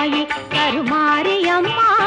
தாயே கருமாரி அம்மா.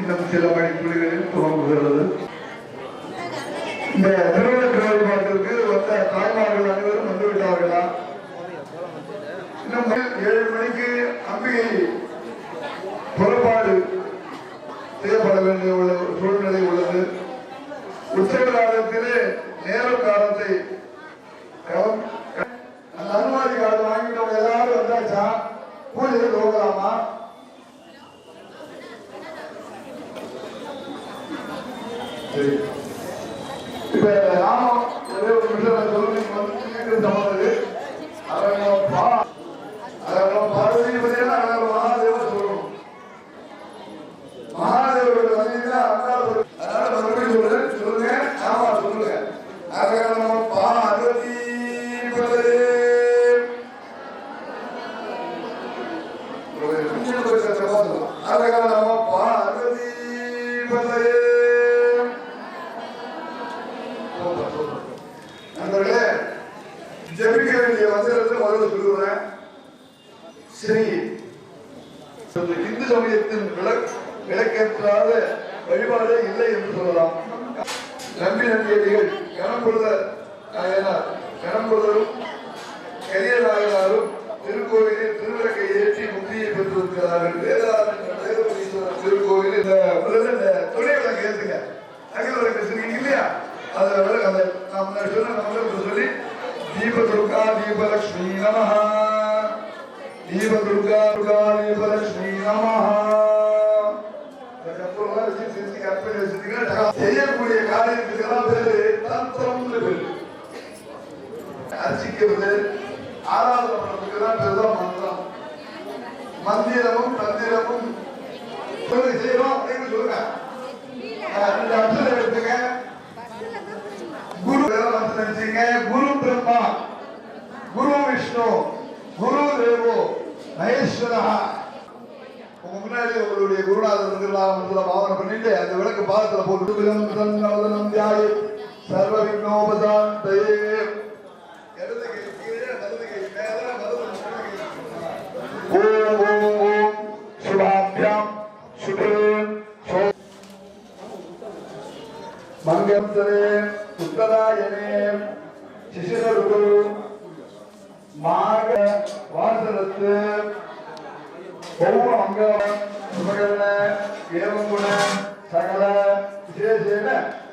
இன்னும் சில மணித்துளிகளில் துவங்குகிறது. இந்த திருவிழா வழிபாட்டிற்கு வந்த தாய்மார்கள் அனைவரும் வந்துவிட்டார்களா? இன்னும் ஏழு மணிக்கு அம்பிகை புறப்பாடு செய்யப்பட வேண்டிய உள்ளது. இப்போ ராம செய்யக்கூடிய காரியத்துக்கெல்லாம் பேரு தந்திரம்னு பேரு அர்ச்சிக்கிறது ஆராதனை பண்றதுக்கெல்லாம் பேரு தான் மந்திரம் மந்திரமும் தந்திரமும் செய்யணும் அப்படின்னு சொல்லுங்க. அர்த்தம் எடுத்துங்க. குரு குரு பிரம்மா குரு விஷ்ணு குரு தேவோ மகேஸ்வரா. உங்க முன்னாடி உங்களுடைய குருநாதர் வந்துடலாம் வந்துல பாவனை பண்ணிட்டு அந்த ஒவ்வொரு அங்கால சுமகல ஏவங்குண சகல விசேஷேன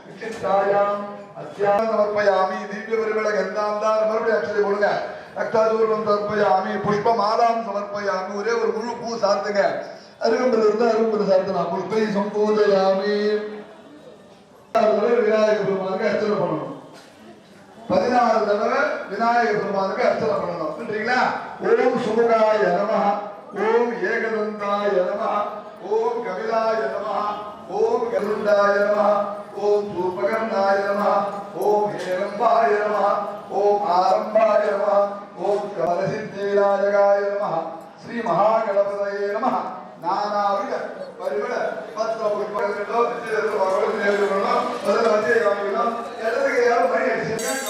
விசித்தாயாம் அத்தியாசம் சமர்ப்பயாமி திவ்ய பெருமிள கந்தாந்தார் மறுபடியும் அக்ஷதை கொடுங்க ரக்தாதூர்வம் சமர்ப்பயாமி புஷ்ப மாலாம் சமர்ப்பயாமி ஒரே ஒரு முழு பூ சாத்துங்க. அருகம்புல இருந்தா அருகம்புல சாத்தலாம் புஷ்பை சம்பூதயாமி விநாயகர் பெருமானுக்கு அர்ச்சனை பண்ணணும். பதினாறு தடவை விநாயகர் பெருமானுக்கு அர்ச்சனை பண்ணணும். ஓம் சுமுகாய நமகா ஓம் ஏகதந்தாய நம ஓம் கபிலாய நம ஓம் கருண்டாய நம ஓம் தூபகண்டாய நம ஓம் ஹேரம்பாய நம ஓம் ஆரம்பாய நம ஓம் கவலசித்திவிநாயகாய நம ஸ்ரீ மகாகணபதயே நம. நானாவிட பரிவிட பத்ம உட்பட நேர்வு முதல்ல மத்திய காமிக்கணும். இடத்துக்கு மணி அடிச்சிருக்கேன்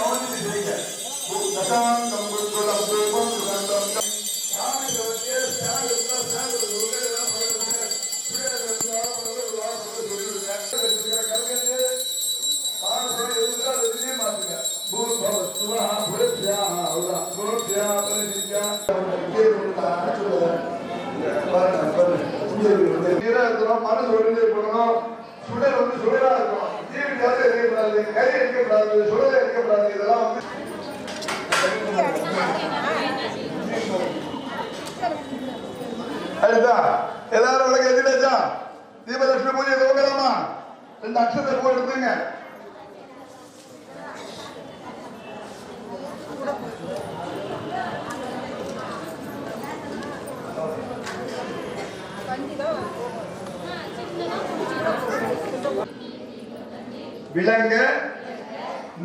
விளங்க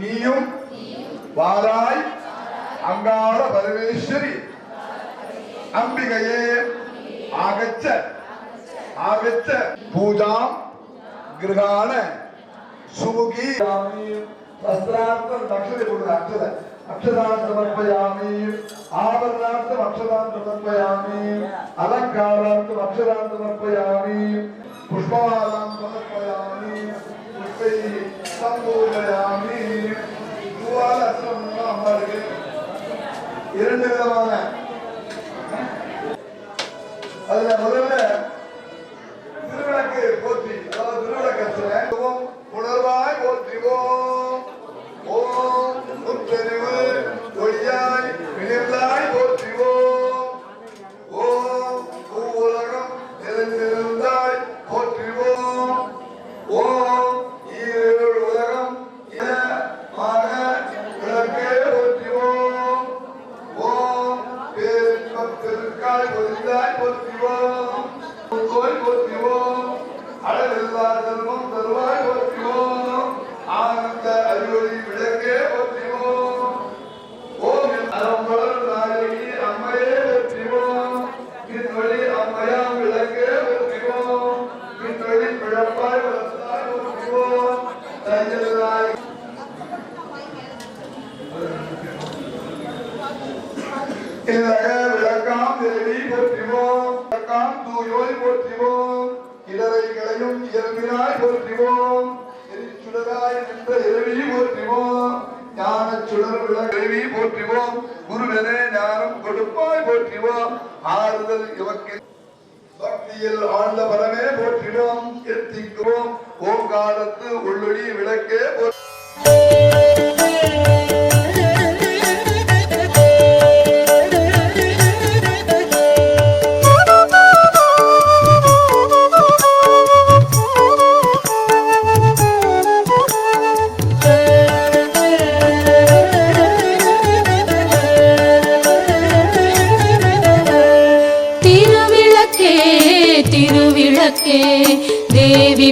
நீயும் வாராய் அங்காள பரமேஸ்வரி. அம்பிகையே ஆகச்ச ஆகச்ச. பூஜாம் கிரகாண சுமுகி. வஸ்திரார்த்தம் அக்ஷதை கொடுங்க அக்ஷதை அக்ஷதாம் சமர்ப்பயாமி ஆபரணார்த்தம் அக்ஷதாம் சமர்ப்பயாமி அலங்காரார்த்தம் அக்ஷதாம் சமர்ப்பயாமி சமர்ப்பயாமி புஷ்பை இரண்டு விதமான அதுல முதல்ல திருவிளக்கு போற்றி அதாவது திருவிளக்கத்துல உணர்வாய் போற்றிவோம். தேவி விளக்கவி போற்றிவோம். குருவனே ஞானம் கொடுப்பாய் போற்றிவோம். ஆறுதல் இவக்கு பக்தியில் ஆழ்ந்த பரமே போற்றினோம் எத்திக்குவோம் ஓங்காலத்து உள்ளொளி விளக்கே போற்றி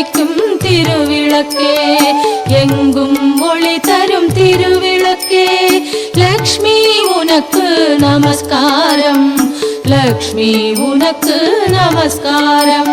இன்பம் அளிக்கும் திருவிளக்கே எங்கும் ஒளி தரும் திருவிளக்கே லக்ஷ்மி உனக்கு நமஸ்காரம் லக்ஷ்மி உனக்கு நமஸ்காரம்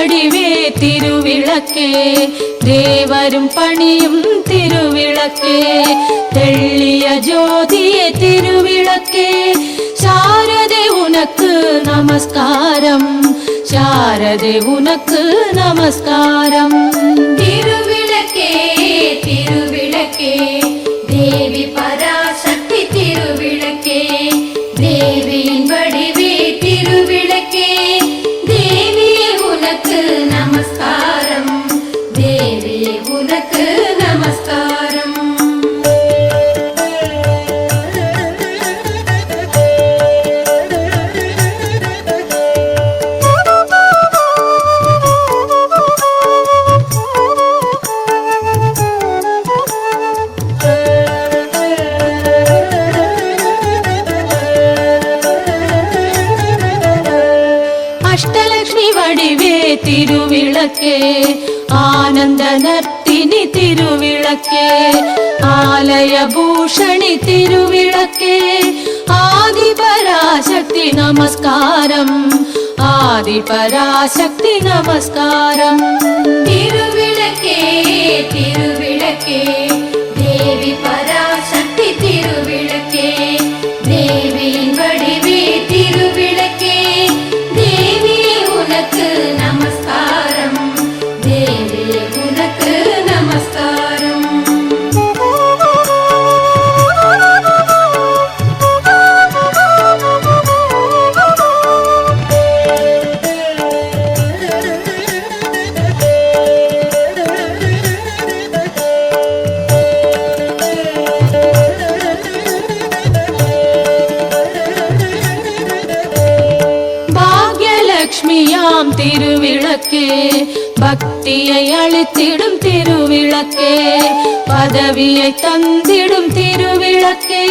திருமகள் வடிவே திருவிளக்கே தேவரும் பணியும் திருவிளக்கே தெள்ளிய ஜோதியே திருவிளக்கே சாரதே உனக்கு நமஸ்காரம் சாரதே உனக்கு வடிவே திருவிளக்கே ஆனந்த நர்த்தினி திருவிளக்கே ஆலய பூஷணி திருவிளக்கே ஆதி பராசக்தி நமஸ்காரம் விளக்கே பக்தியை அழித்திடும் திருவிளக்கே பதவியை தந்திடும் திருவிளக்கே.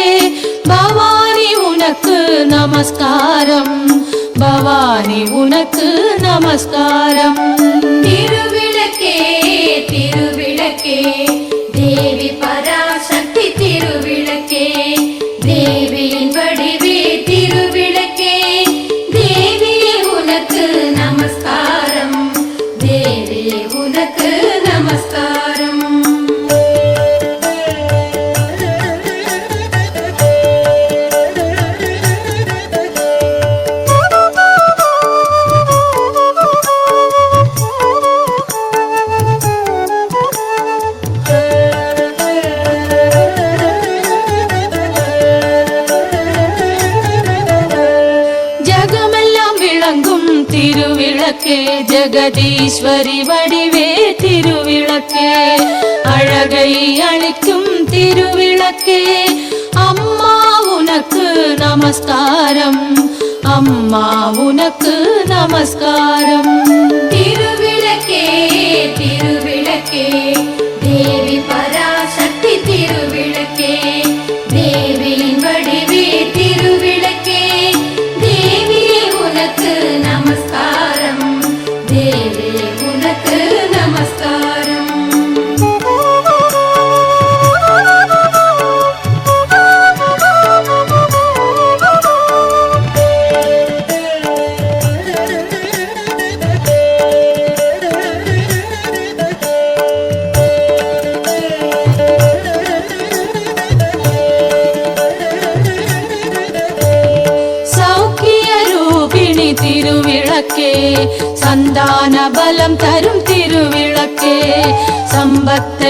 பவானி உனக்கு நமஸ்காரம். பவானி உனக்கு நமஸ்காரம். திருவிளக்கே திருவிளக்கே ஜெகதீஸ்வரி வடிவே திருவிளக்கே. அழகை அளிக்கும் திருவிளக்கே. அம்மா உனக்கு நமஸ்காரம். அம்மா உனக்கு நமஸ்காரம். திரு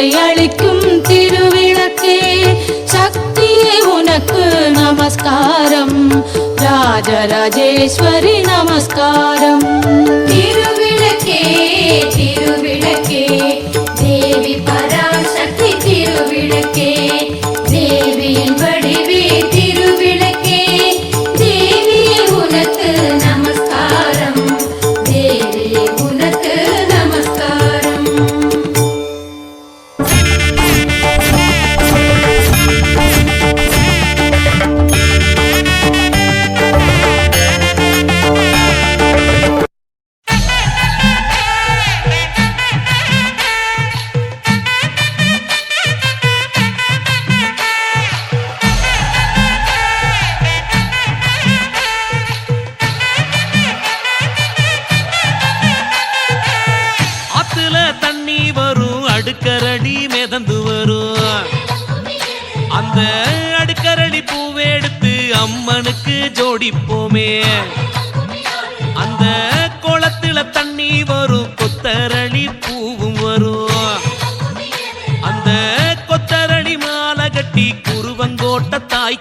சம்பத்தை அளிக்கும் திருவிளக்கே சக்தியே உனக்கு நமஸ்காரம் ராஜராஜேஸ்வரி நமஸ்காரம் திருவிளக்கே திருவிளக்கே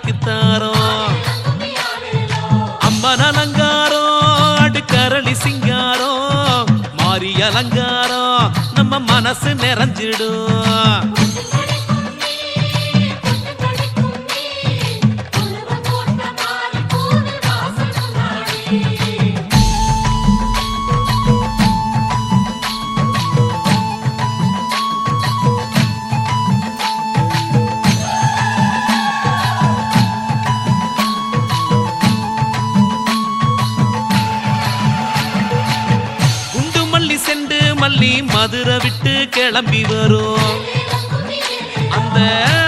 குருவங்கோட்ட தாய்க்கு தாரோம் அம்மன் அலங்காரம் அடுக்கரளி சிங்காரம் மாறி அலங்காரம் நம்ம மதுரை விட்டு கிளம்பி வரும். அந்த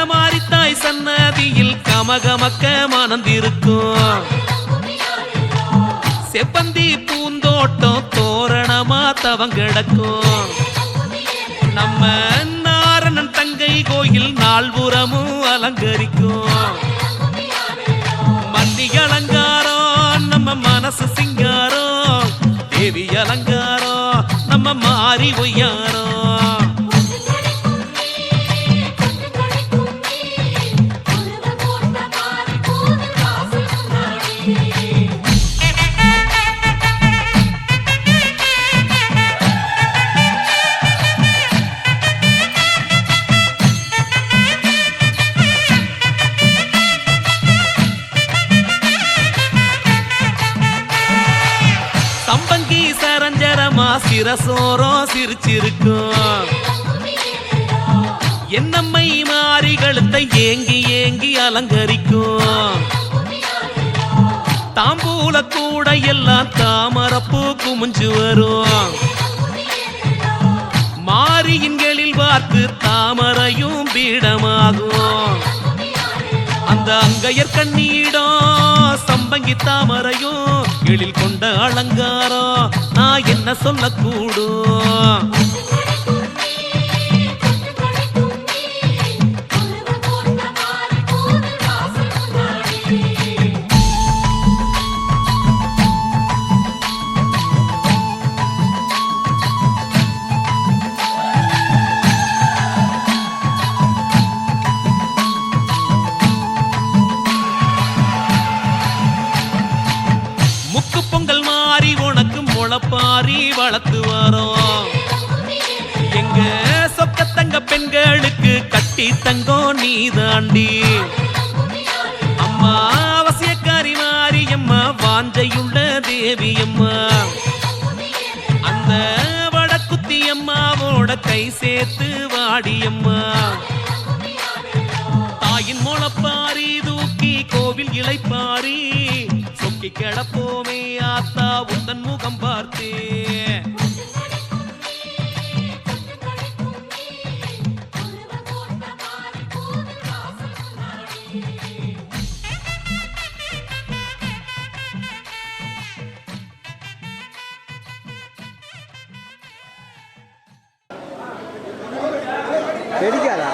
மாரித்தாய் சன்னதியில் கமகமக்க மணந்திருக்கும். செப்பந்தி பூந்தோட்டம் தோரணமா தவங்கிடக்கும் நம்ம நாரணன் தங்கை கோயில் நால்புறமும் அலங்கரிக்கும். நம்ம மாறி அலங்கரிக்கும். தாம்பூல கூட எல்லாம் தாமரப்பூ குமிஞ்சு வரும். மாரியின்களில் பார்த்து தாமரையும் பீடமாகும். அந்த அங்கையர் கண்ணீடம் சம்பங்கி தாமரையும் எழில் கொண்ட அலங்காரம் நான் என்ன சொல்லக்கூடும்? முக்கு மாறி வளர்த்து வரோம் எங்க சொக்க தங்க பெண்களுக்கு கட்டி தங்கம் நீ தாண்டி அம்மா அவசியக்காரி மாறி அம்மா வாஞ்சையுள்ள தேவி அம்மா அந்த வடக்குத்தி அம்மாவோட கை சேர்த்து வாடி அம்மா தாயின் முளப்பாரி தூக்கி கோவில் இலைப்பாரி சொக்கி கிடப்போமே ஆத்தா உந்தன் முகம் பார்த்தே. வெடிக்காதா?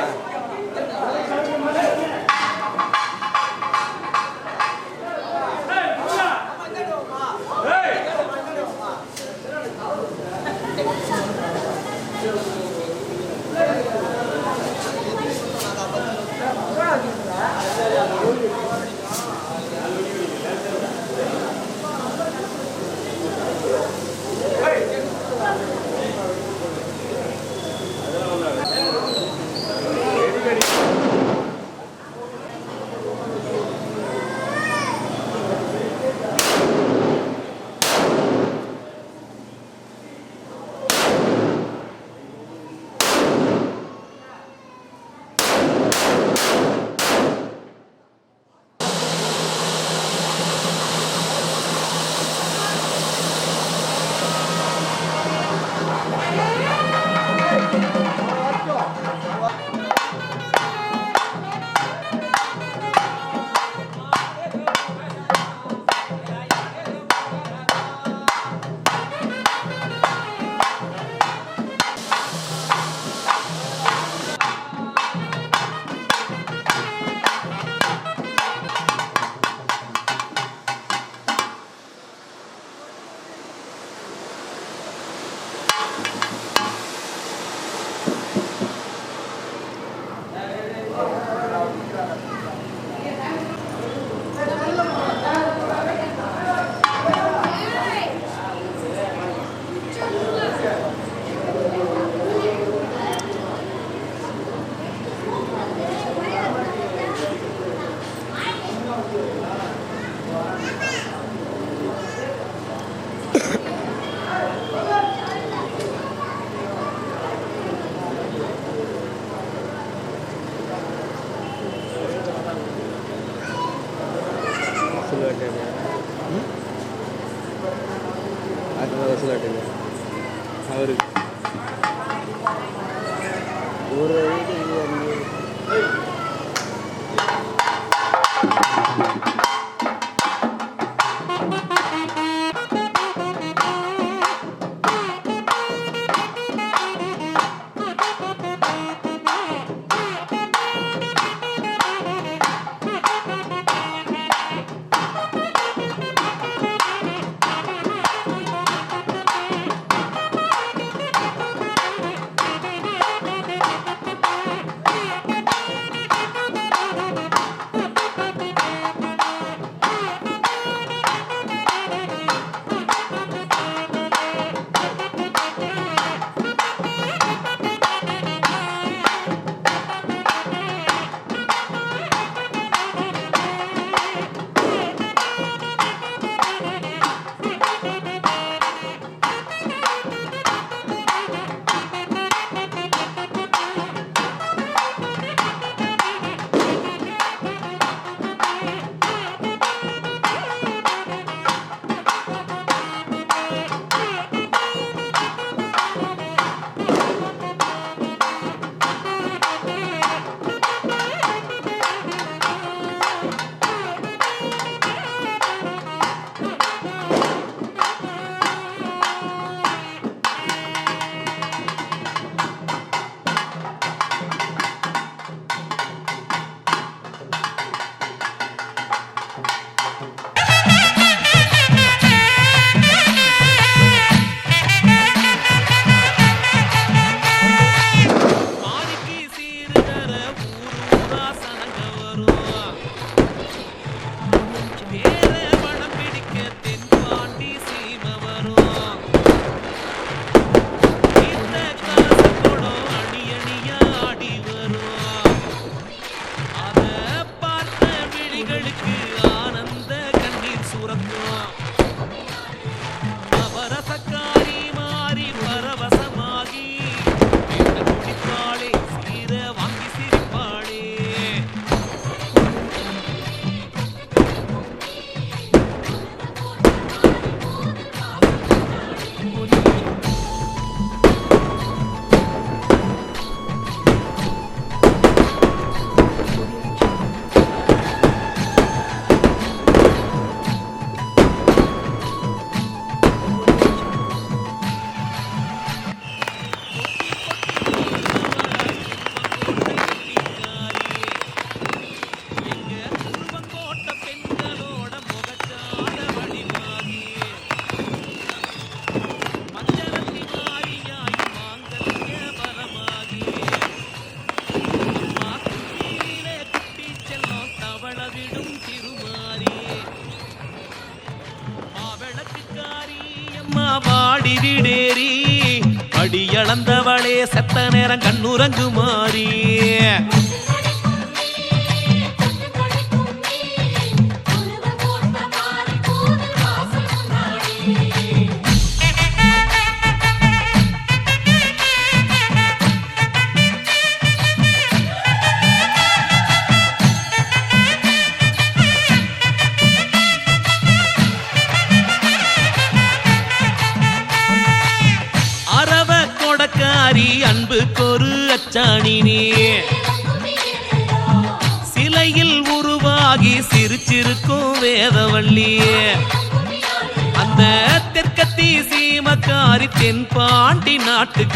இழந்தவளே நேரம் கண்ணுறங்குமா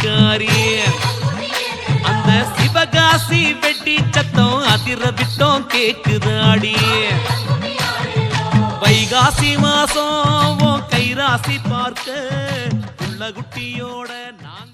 நாட்டுக்காரி அந்த சிவகாசி வெட்டி சத்தம் அதிர விட்டோம் கேக்குதாடி வைகாசி மாசம் கைராசி பார்க்க உள்ள குட்டியோட நாங்க